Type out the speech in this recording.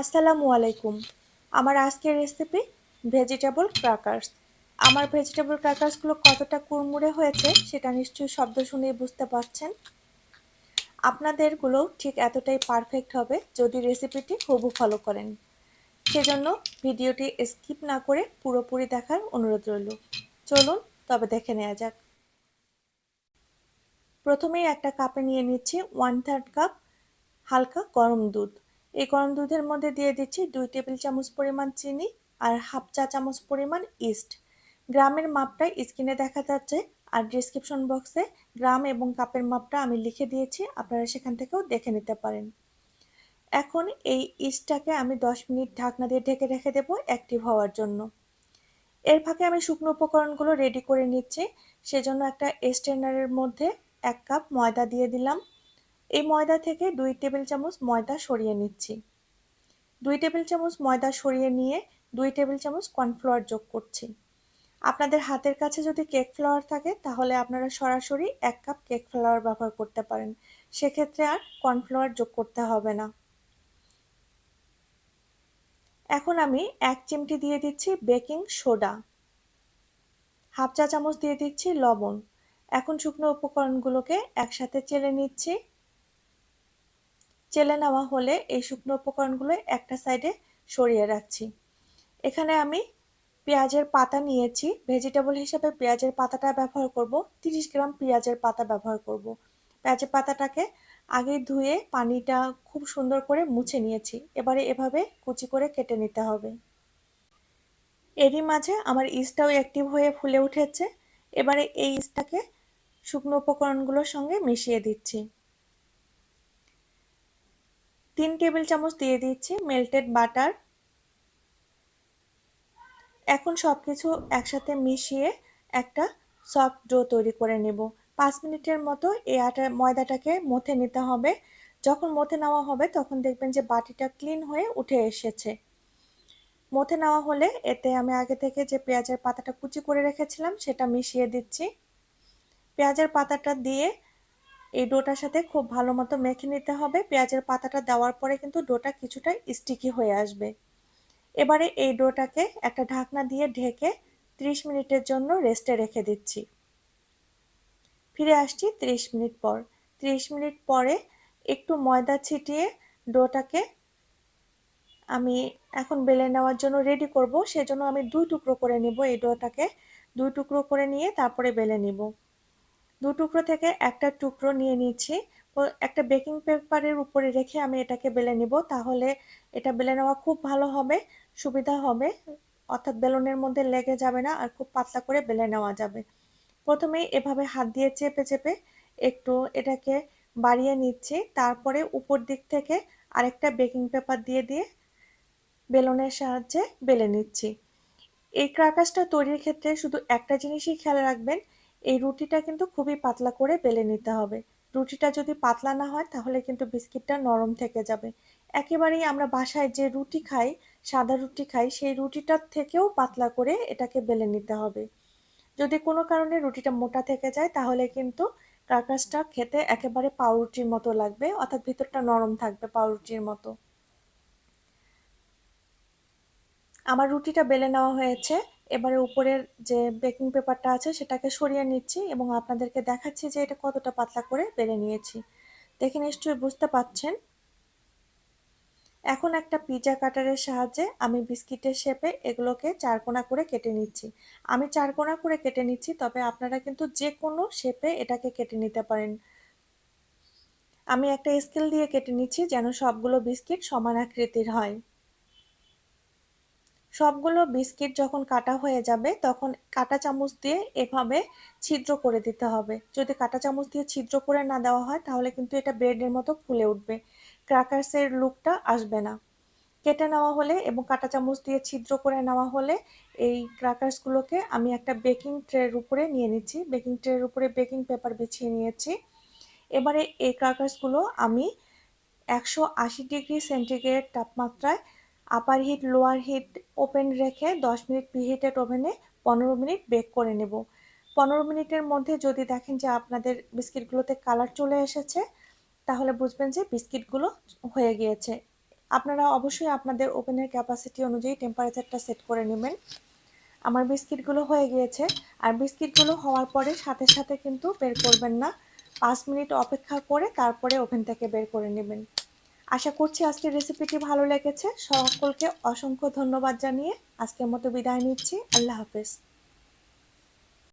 আসসালামু আলাইকুম। আমার আজকের রেসিপি ভেজিটেবল ক্রাকার্স আমার ভেজিটেবল ক্রাকার্সগুলো কতটা কুড়মুড়ে হয়েছে সেটা নিশ্চয়ই শব্দ শুনেই বুঝতে পারছেন। আপনাদেরগুলো ঠিক এতটাই পারফেক্ট হবে যদি রেসিপিটি হুবু ফলো করেন। সেজন্য ভিডিওটি স্কিপ না করে পুরোপুরি দেখার অনুরোধ রইল। চলুন, তবে দেখে নেওয়া যাক। প্রথমেই একটা কাপে নিয়ে নিচ্ছি ওয়ান থার্ড কাপ হালকা গরম দুধ। এই গরম দুধের মধ্যে দিয়ে দিচ্ছি দুই টেবিল চামচ পরিমাণ চিনি আর হাফ চা চামচ পরিমাণ ইস্ট। গ্রামের মাপটা স্ক্রিনে দেখা যাচ্ছে আর ডিসক্রিপশন বক্সে গ্রাম এবং কাপের মাপটা আমি লিখে দিয়েছি, আপনারা সেখান থেকেও দেখে নিতে পারেন। এখন এই ইস্টটাকে আমি দশ মিনিট ঢাকনা দিয়ে ঢেকে রেখে দেবো অ্যাক্টিভ হওয়ার জন্য। এর ফাঁকে আমি শুকনো উপকরণগুলো রেডি করে নিচ্ছি, সেজন্য একটা স্টেনারের মধ্যে এক কাপ ময়দা দিয়ে দিলাম। এই ময়দা থেকে দুই টেবিল চামচ ময়দা সরিয়ে নিচ্ছি। দুই টেবিল চামচ ময়দা সরিয়ে নিয়ে দুই টেবিল চামচ কর্নফ্লাওয়ার যোগ করছি। আপনাদের হাতের কাছে যদি কেক ফ্লাওয়ার থাকে, তাহলে আপনারা সরাসরি এক কাপ কেক ফ্লাওয়ার ব্যবহার করতে পারেন। সেক্ষেত্রে আর কর্নফ্লাওয়ার যোগ করতে হবে না। এখন আমি এক চিমটি দিয়ে দিচ্ছি বেকিং সোডা। হাফ চা চামচ দিয়ে দিচ্ছি লবণ। এখন শুকনো উপকরণগুলোকে একসাথে চেলে নিচ্ছি। চেলে নেওয়া হলে এই শুকনো উপকরণগুলো একটা সাইডে সরিয়ে রাখছি। এখানে আমি পেঁয়াজের পাতা নিয়েছি। ভেজিটেবল হিসেবে পেঁয়াজের পাতাটা ব্যবহার করব। 30 গ্রাম পেঁয়াজের পাতা ব্যবহার করব। পেঁয়াজের পাতাটাকে আগে ধুয়ে পানিটা খুব সুন্দর করে মুছে নিয়েছি। এবারে এভাবে কুচি করে কেটে নিতে হবে। এরই মাঝে আমার ইস্টটাও অ্যাক্টিভ হয়ে ফুলে উঠেছে। এবারে এই ইস্টটাকে শুকনো উপকরণগুলোর সঙ্গে মিশিয়ে দিচ্ছি। তিন টেবিল চামচ দিয়ে দিচ্ছি মেল্টেড বাটার এখন সব কিছু একসাথে মিশিয়ে একটা সফট ডো তৈরি করে নেব। পাঁচ মিনিটের মতো এই আটা, ময়দাটাকে মথে নিতে হবে। যখন মথে নেওয়া হবে তখন দেখবেন যে বাটিটা ক্লিন হয়ে উঠে এসেছে। মথে নেওয়া হলে এতে আমি আগে থেকে যে পেঁয়াজের পাতাটা কুচি করে রেখেছিলাম সেটা মিশিয়ে দিচ্ছি। পেঁয়াজের পাতাটা দিয়ে এই ডোটার সাথে খুব ভালো মতো মেখে নিতে হবে। পেঁয়াজের পাতাটা দেওয়ার পরে কিন্তু ডোটা কিছুটা স্টিকি হয়ে আসবে। এবারে এই ডোটাকে একটা ঢাকনা দিয়ে ঢেকে 30 মিনিটের জন্য রেস্টে রেখে দিচ্ছি। ফিরে আসছি 30 মিনিট পর। 30 মিনিট পরে একটু ময়দা ছিটিয়ে ডোটাকে আমি এখন বেলে নেওয়ার জন্য রেডি করব। সেজন্য আমি দুই টুকরো করে নেব এই ডোটাকে। দুই টুকরো করে নিয়ে তারপরে বেলে নিব। দু টুকরো থেকে একটা টুকরো নিয়ে নিচ্ছি। একটা বেকিং পেপারের উপরে রেখে আমি এটাকে বেলে নিব। তাহলে এটা বেলে নেওয়া খুব ভালো হবে, সুবিধা হবে। অর্থাৎ বেলনের মধ্যে লেগে যাবে না আর খুব পাতলা করে বেলে নেওয়া যাবে। প্রথমেই এভাবে হাত দিয়ে চেপে চেপে একটু এটাকে বাড়িয়ে নিচ্ছি। তারপরে উপর দিক থেকে আরেকটা বেকিং পেপার দিয়ে দিয়ে বেলনের সাহায্যে বেলে নিচ্ছি। এই ক্রাকাসটা তৈরির ক্ষেত্রে শুধু একটা জিনিসই খেয়াল রাখবেন এই রুটিটা কিন্তু খুবই পাতলা করে বেলে নিতে হবে। রুটিটা যদি পাতলা না হয়, তাহলে কিন্তু বিস্কিটটা নরম থেকে যাবে। একেবারেই আমরা বাসায় যে রুটি খাই, সাদা রুটি খাই, সেই রুটিটার থেকেও পাতলা করে এটাকে বেলে নিতে হবে। যদি কোনো কারণে রুটিটা মোটা থেকে যায়, তাহলে কিন্তু কাকাসটা খেতে একেবারে পাউরুটির মতো লাগবে, অর্থাৎ ভিতরটা নরম থাকবে পাউরুটির মতো। আমার রুটিটা বেলে নেওয়া হয়েছে। এবারে উপরের যে বেকিং পেপারটা আছে, সেটাকে সরিয়ে নিচ্ছি এবং আপনাদেরকে দেখাচ্ছি যে এটা কতটা পাতলা করে বেড়ে নিয়েছি। দেখে নিশ্চয়ই বুঝতে পাচ্ছেন। এখন একটা পিজা কাটারের সাহায্যে আমি বিস্কিটের শেপে এগুলোকে চারকোনা করে কেটে নিচ্ছি। আমি চারকোনা করে কেটে নিচ্ছি, তবে আপনারা কিন্তু যে কোনো শেপে এটাকে কেটে নিতে পারেন। আমি একটা স্কেল দিয়ে কেটে নিচ্ছি যেন সবগুলো বিস্কিট সমান আকৃতির হয়। সবগুলো বিস্কিট যখন কাটা হয়ে যাবে, তখন কাটা চামচ দিয়ে এভাবে ছিদ্র করে দিতে হবে। যদি কাটা চামচ দিয়ে ছিদ্র করে না দেওয়া হয়, তাহলে কিন্তু এটা ব্রেডের মতো ফুলে উঠবে। ক্র্যাকার্সের লুকটা আসবে না। কেটে নেওয়া হলে এবং কাটা চামচ দিয়ে ছিদ্র করে নেওয়া হলে এই ক্র্যাকার্সগুলোকে আমি একটা বেকিং ট্রের উপরে নিয়ে নিচ্ছি। বেকিং ট্রের উপরে বেকিং পেপার বিছিয়ে নিয়েছি। এবারে এই ক্র্যাকার্সগুলো আমি একশো আশি ডিগ্রি সেন্টিগ্রেড তাপমাত্রায় upper heat lower heat open রেখে 10 মিনিট প্রিহিটেড ওভেনে পনেরো মিনিট বেক করে নেব। পনেরো মিনিটের মধ্যে যদি দেখেন যে আপনাদের বিস্কিটগুলোতে কালার চলে এসেছে, তাহলে বুঝবেন যে বিস্কিটগুলো হয়ে গিয়েছে। আপনারা অবশ্যই আপনাদের ওভেনের ক্যাপাসিটি অনুযায়ী টেম্পারেচারটা সেট করে নেবেন। আমার বিস্কিটগুলো হয়ে গিয়েছে। আর বিস্কিটগুলো হওয়ার পরে সাথে সাথে কিন্তু বের করবেন না। পাঁচ মিনিট অপেক্ষা করে তারপরে ওভেন থেকে বের করে নেবেন। আশা করছি আজকের রেসিপিটি ভালো লেগেছে। সকলকে অসংখ্য ধন্যবাদ জানিয়ে আজকের মতো বিদায় নিচ্ছি। আল্লাহ হাফেজ।